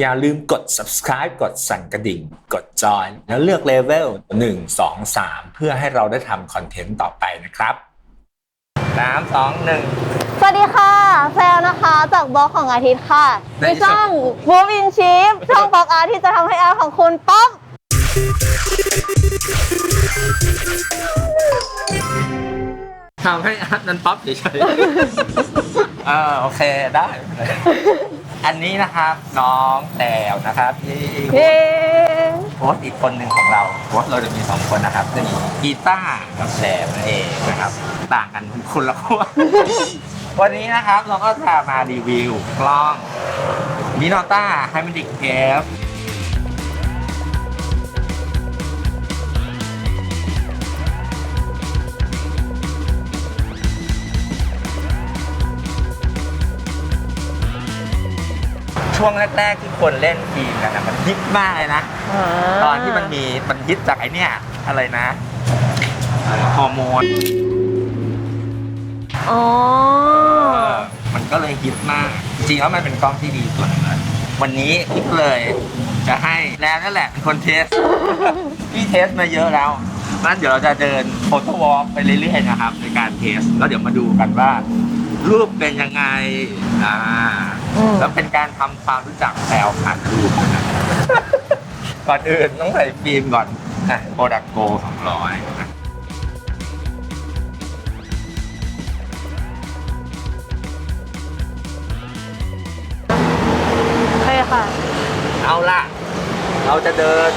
อย่าลืมกด subscribe กดสั่นกระดิ่ง กดจอยแล้วเลือกเลเวล1 2 3 เพื่อให้เราได้ทำคอนเทนต์ต่อไปนะครับสามสองหนึ่งสวัสดีค่ะแซลนะคะจากบล็อกของอาทิตย์ค่ะในในช่อง Move in Chief ช่องบล็อกอาร์ที่จะทำให้อาร์ของคุณป๊อปทำให้อาร์ตนั้นป๊อปเฉยๆเออโอเคได้เลย อันนี้นะครับน้องแตวนะครับที่เย้โค้ชอีกคนหนึ่งของเราโค้ชเราจะมีสองคนนะครับจะมีกีตาร์กับแหลมนั่นเองนะครับ ต่างกันคนละขั้ววันนี้นะครับเราก็จะมารีวิวกล้องมิโนต้าไฮมิดิกเอฟ ช่วงแรก ๆ ที่คนเล่นฟิล์มกันนะมันฮิตมากเลยนะ ตอนที่มันมีมันฮิตจากไอเนี้ยอะไรนะเอ่อฮอร์โมนอ๋อ มันก็เลยฮิตมาก จริงๆแล้วมันเป็นกล้องที่ดีส่วนหนึ่งเลยวันนี้คิดเลยจะให้แล้วนั่นแหละเป็นคนเทส พี่เทสมาเยอะแล้วงั้นเดี๋ยวเราจะเดินโฟโต้วอล์กไปเรื่อยๆนะครับ ในการเทส แล้วเดี๋ยวมาดูกันว่า รูปเป็นยังไง อ่าอืม แล้วเป็นการทำความรู้จักแซวผ่านรูปนะครับก่อนอื่นต้องใส่ฟิล์มก่อนอะโปรดักโกสองร้อยใช่ค่ะ เอาล่ะ เราจะเดิน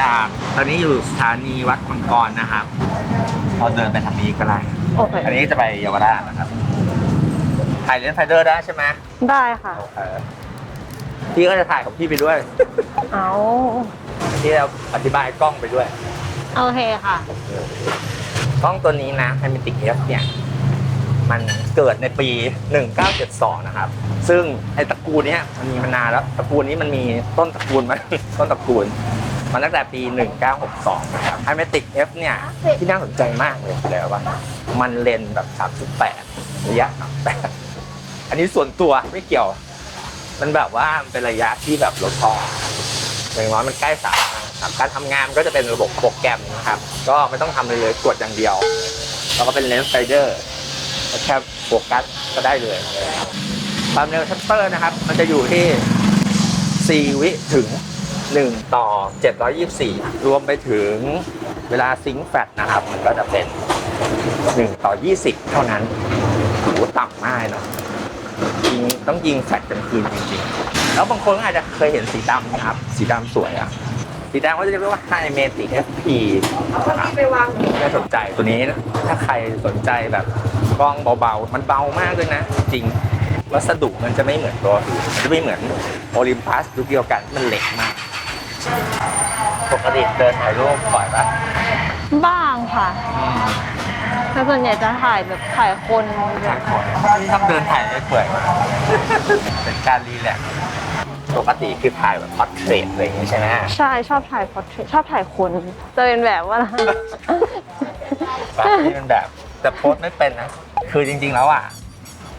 จากตอนนี้อยู่สถานีวัดมังกรนะครับเราเดินไปทางนี้ก็ได้ โอเค อันนี้จะไปเยาวราชนะครับ ถ่ายเลนส์ไฟเดอร์ได้ใช่ไหมได้ค่ะ โอเคพี่ก็จะถ่ายของพี่ไปด้วย เอาพี่จะอธิบายกล้องไปด้วย โอเคค่ะ กล้องตัวนี้นะ h y m a t i c F เนี่ย มันเกิดในปี 1972 นะครับ ซึ่งไอ้ตระกูลเนี้ยมันมีมานานแล้ว ตระกูลนี้มันมีต้นตระกูลมัน ต้นตระกูล มันตั้งแต่ปี 1962 นะครับ h y m a t i c F เนี่ย ที่น่าสนใจมากเลยแล้วว่า มันเลนส์แบบ 3.8 ระยะ 38 อันนี้ส่วนตัวไม่เกี่ยว มันแบบว่ามันเป็นระยะที่แบบลดทออย่างน้อยมันใกล้สามครับการทำงานก็จะเป็นระบบโปรแกรมนะครับ ก็ไม่ต้องทำอะไรเลยกดอย่างเดียว แล้วก็เป็นเลนส์ไฟเดอร์แค่โฟกัสก็ได้เลย ความเร็วชัตเตอร์นะครับ มันจะอยู่ที่ 4 วิถึง 1 ต่อ 724 รวมไปถึงเวลาซิงค์แฟลชนะครับ มันก็จะเป็น 1 ต่อ 20 เท่านั้นโหต่ำมากเนาะ ต้องยิงแฟลชกลางคืนจริงๆ แล้วบางคนก็อาจจะเคยเห็นสีดำนะครับ สีดำสวยอะสีดำก็จะเรียกว่า High Matic FP นะครับน่าสนใจตัวนี้นะถ้าใครสนใจแบบกล้องเบาๆ มันเบามากเลยนะ จริงวัสดุมันจะไม่เหมือนตัวอื่นมันจะไม่เหมือนโอลิมปัสยุคเดียวกันมันเหล็กมากปกติเดินถ่ายรูปบ่อยปะบ้างค่ะอืม แต่ส่วนใหญ่จะถ่ายแบบถ่ายคนถ่ายคนที่ชอบเดินถ่ายเปื่อยเป็นการรีแลกซ์ปกติคือถ่ายแบบพอร์เทรตอะไรอย่างงี้ใช่ไหมใช่ชอบถ่ายพอร์เทรตชอบถ่ายคนจะเป็นแบบว่าแบบที่มันแบบแต่โพสต์ไม่เป็นนะคือจริง ๆ แล้วอะ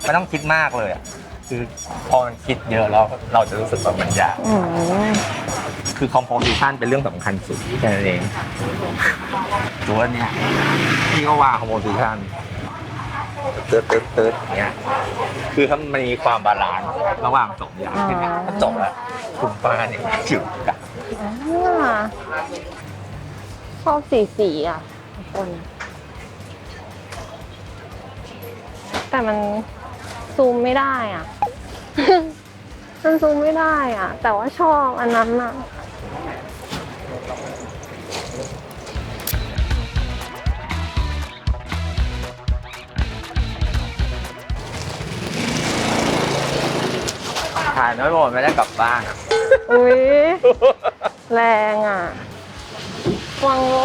ไม่ต้องคิดมากเลยอะคือพอมันคิดเยอะแล้วเราจะรู้สึกว่ามันยากอืมคือคอมโพสิชันเป็นเรื่องสำคัญสุดแค่นั้นเอง ตัวเนี้ยพี่ก็ว่าคอมโพสิชันเติร์ดเติร์ดเติร์ดเงี้ยคือถ้ามันมีความบาลานซ์ระหว่างสองอย่างแค่เนี้ยก็จบแล้วคุณป้าเนี่ยจุดกันชอบสีสีอะคน แต่มันซูมไม่ได้อะ มันซูมไม่ได้อะ แต่ว่าชอบอันนั้นอะานน้อยหมดไม่ได้กลับบ้านอุ้ยแรงอะฟังโล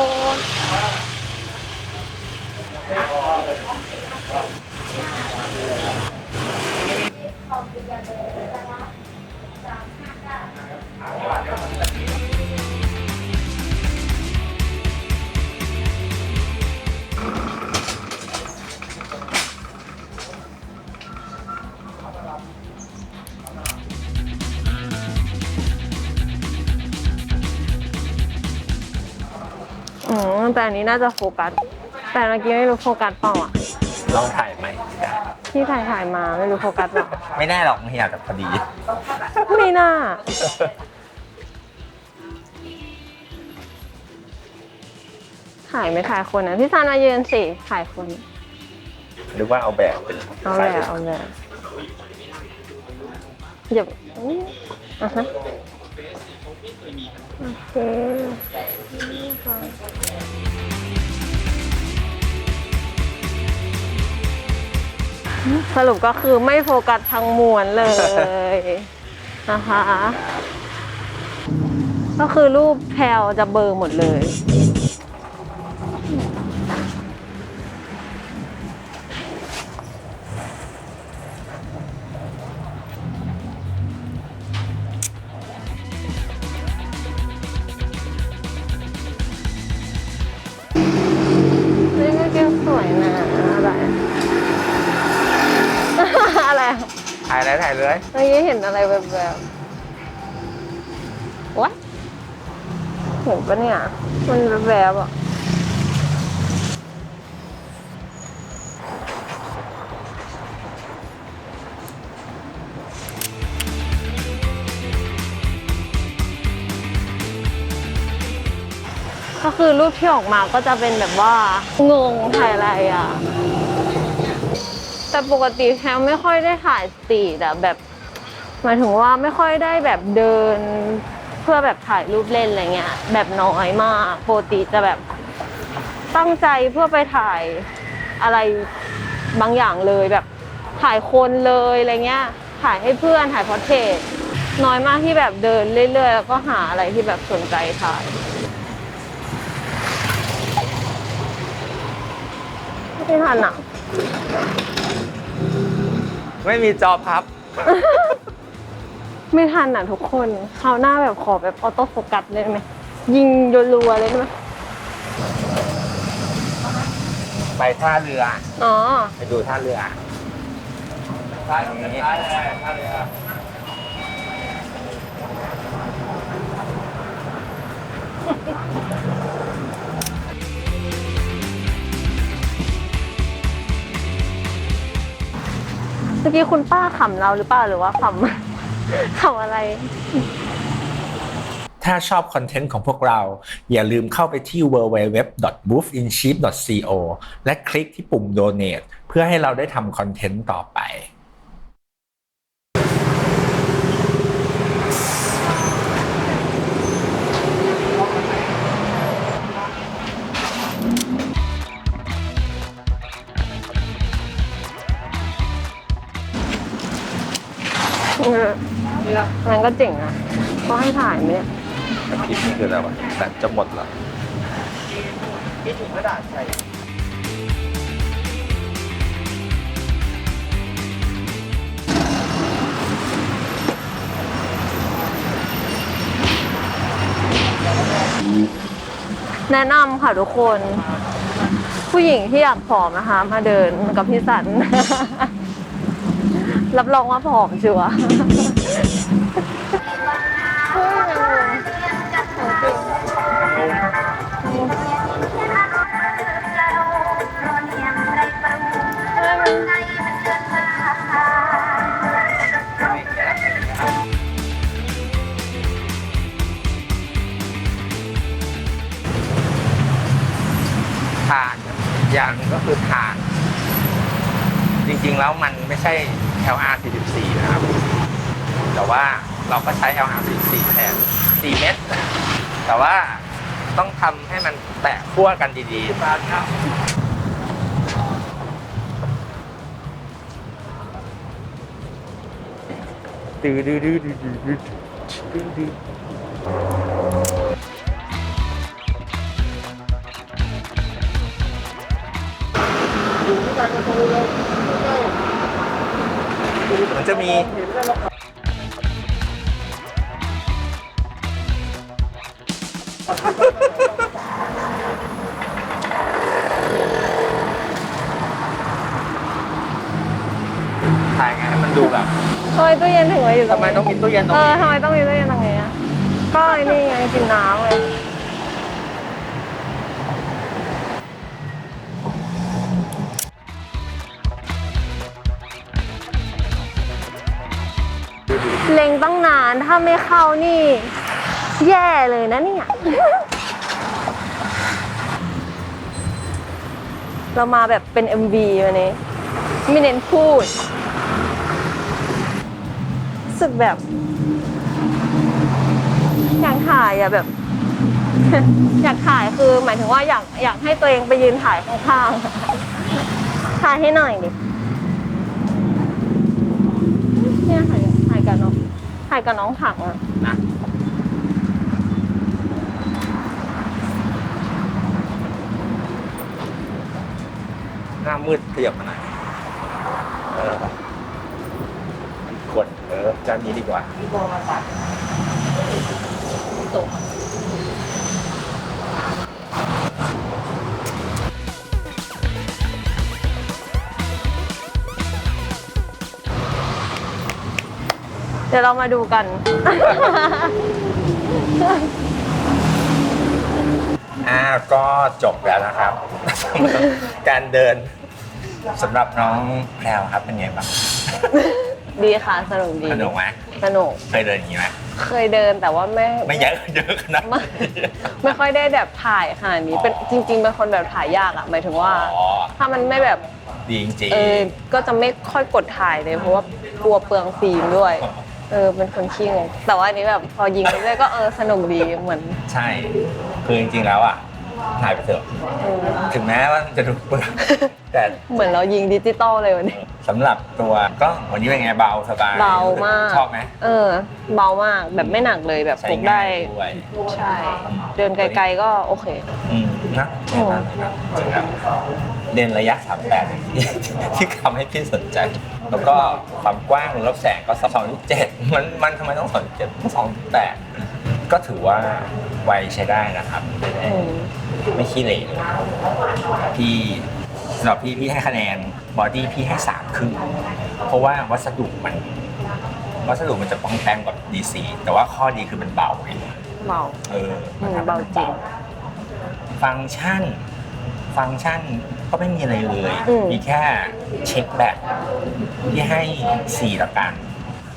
แต่อันนี้น่าจะโฟกัส แต่เมื่อกี้ไม่รู้โฟกัสเปล่าอะลองถ่ายไหมได้ที่ถ่ายถ่ายๆมาไม่รู้โฟกัสเปล่าไม่แน่หรอกมันอาจจะพอดี ไม่น่า ถ่ายไม่ถ่ายคนนะพี่ซันมายืนสิถ่ายคนหรือว่าเอาแบบเป็นเอาแหละเอาแหละเดี๋ยวอุ๊ยอะฮะโอเค สรุปก็คือไม่โฟกัสทางมวลเลยนะคะ ก็คือรูปแพลวจะเบลอร์หมดเลย เลยถ่ายเลยเมื่อกี้เห็นอะไรแบบแบบวะเห็นปะเนี่ย มันแบบแบบๆอะก็คือรูปที่ออกมาก็จะเป็นแบบว่างงถ่ายอะไรอะ แต่ปกติแพลไม่ค่อยได้ถ่ายสตรีทอะแบบหมายถึงว่าไม่ค่อยได้แบบเดินเพื่อแบบถ่ายรูปเล่นอะไรเงี้ย แบบน้อยมากปกติจะแบบตั้งใจเพื่อไปถ่ายอะไรบางอย่างเลยแบบถ่ายคนเลยอะไรเงี้ย ถ่ายให้เพื่อนถ่ายพอร์เทรตน้อยมากที่แบบเดินเรื่อยๆ แล้วก็หาอะไรที่แบบสนใจถ่ายไม่ทันอะ ไม่มีจอพับ ไม่ทันอะทุกคนคราวหน้าแบบขอแบบออโต้โฟกัสเลยได้ไหม ยิงรัวๆเลยได้ไหมไปท่าเรือ อ๋อ ไปดูท่าเรือตรงนี้เมื่อกี้คุณป้าขำเราหรือเปล่าหรือว่าขำขำอะไร ถ้าชอบคอนเทนต์ของพวกเรา อย่าลืมเข้าไปที่ www.movinship.co และคลิกที่ปุ่ม donate เพื่อให้เราได้ทำคอนเทนต์ต่อไป ก็เจ๋งนะก็ให้ถ่ายไหมเนี่ยคลิปนี้คืออะไรวะแต่จะหมดแล้วแนะนำค่ะทุกคน ผู้หญิงที่อยากผอมนะคะ มาเดินกับพี่สัน รับรองว่าผอมชัวร์ Yeah. ก็ใช้ LR 44แทน4เม็ดแต่ว่าต้องทำให้มันแตะขั้วกันดีๆดื้อดื้อดื้อดื้อดื้อดื้อดื้อมันจะมี ถ่ายไงให้มันดูแบบทำไมตู้เย็นถึงมาอยู่ตรทำไมต้องมีตู้เย็นตรงเออทำไมต้องมีตู้เย็นตรงนี้อะก็ไอ้นี่ไงกินน้ำเลยเล็งตั้งนานถ้าไม่เข้านี่ แย่เลยนะเนี่ย เรามาแบบเป็น MV วันนี้ ไม่เน้นพูดรู้สึกแบบอยากถ่ายอะแบบ อยากถ่ายคือหมายถึงว่าอยากอยากให้ตัวเองไปยืนถ่ายข้างๆถ่ายให้หน่อยดิเนี่ยถ่ายถ่ายกับน้องถ่ายกับน้องถังอะนะ หน้ามืดขยับมาหน่อยเออกดเออจานนี้ดีกว่าเดี๋ยวเรามาดูกัน อ่าก็จบแล้วนะครับ สำหรับการเดินสำหรับน้องแพรวครับเป็นไงบ้างดีค่ะสนุกดีสนุกไหมสนุกเคยเดินอย่างนี้ไหมเคยเดินแต่ว่าไม่ไม่เยอะเยอะขนาดไม่นี้ไม่ค่อยได้แบบถ่ายขนาดนี้เป็นอ๋อจริง ๆ เป็นคนแบบถ่ายยากอะหมายถึงว่าอ๋อถ้ามันไม่แบบดีจริงเออก็จะไม่ค่อยกดถ่ายเลย เพราะว่ากลัวเปลืองฟิล์มด้วยเออเป็นคนขี้งงแต่ว่าอันนี้แบบพอยิงไปเรื่อยก็เออสนุกดีเหมือนๆใช่ คือจริงๆแล้วอะ ถ่ายไปเถอะเออถึงแม้ว่ามันจะดูเปลืองแต่เหมือนเรายิงดิจิตอลเลยวันนี้ สำหรับตัวกล้องวันนี้เป็นไงเบาสบายเบามาก ชอบไหมเออ เบามากแบบไม่หนักเลยแบบใช้พกได้ ง่ายด้วย ใช่ เดินไกลๆก็โอเค อืมนะโอ้จริงครับเด่นระยะสามแปดที่ที่ทำให้พี่สนใจ แล้วก็ความกว้างรอบแสงก็สองเจ็ดมันมันทำไมต้องสองเจ็ดสองแปด ก็ถือว่าไวใช้ได้นะครับไม่ได้อืมไม่ขี้เหร่เลยพี่สำหรับพี่พี่ให้คะแนนบอดี้พี่ให้สามครึ่งเพราะว่าวัสดุมัน วัสดุมันจะป้องแป้งกว่า DC แต่ว่าข้อดีคือมันเบาไงเบา เอออืมมันทำให้เบาจริง ฟังก์ชัน ฟังก์ชันก็ไม่มีอะไรเลย อืม มีแค่เช็คแบตที่ให้สี่ละกัน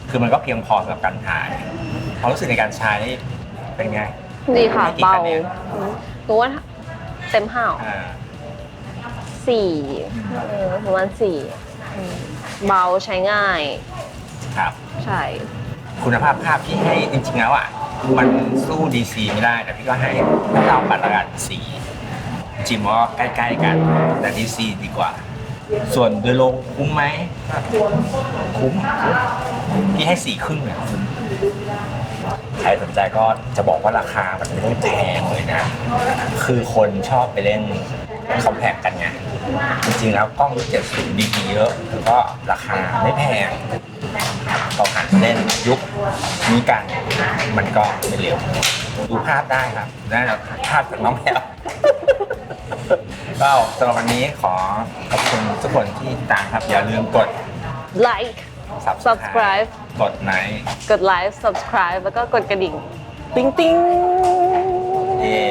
คือมันก็เพียงพอสำหรับการถ่ายความรู้สึกในการใช้ เป็นไงดีค่ะให้กี่เบาคะแนนหนูว่าเต็มห้าวอ่าสี่เออประมาณสี่อืมเบาใช้ง่าย ครับ ใช่ คุณภาพภาพที่ให้จริงๆแล้วอะ มันสู้ DC ไม่ได้ แต่พี่ก็ให้เก้าปัดละกันสี่จริงๆว่าใกล้ๆกัน แต่ DC ดีกว่า ส่วนโดยรวมคุ้มไหมคุ้ม พี่ให้สี่ครึ่งเนี่ยคุ้ม ใครสนใจก็จะบอกว่าราคามันไม่ได้แพงเลยนะ คือคนชอบไปเล่นคอมแพคกันไง จริงๆแล้วกล้องรุ่น70ดีๆเยอะแล้วก็ราคาไม่แพงเราหันมาเล่นยุคนี้กัน มันก็ไม่เร็ว ดูภาพได้ครับได้แล้วภาพจากน้องแพลวก็สำหรับวันนี้ขอขอบคุณทุกคนที่ติดตามครับ อย่าลืมกด like subscribe กดไลค์กดไลค์ subscribe แล้วก็กดกระดิ่ง ติ๊งติ๊ง เย้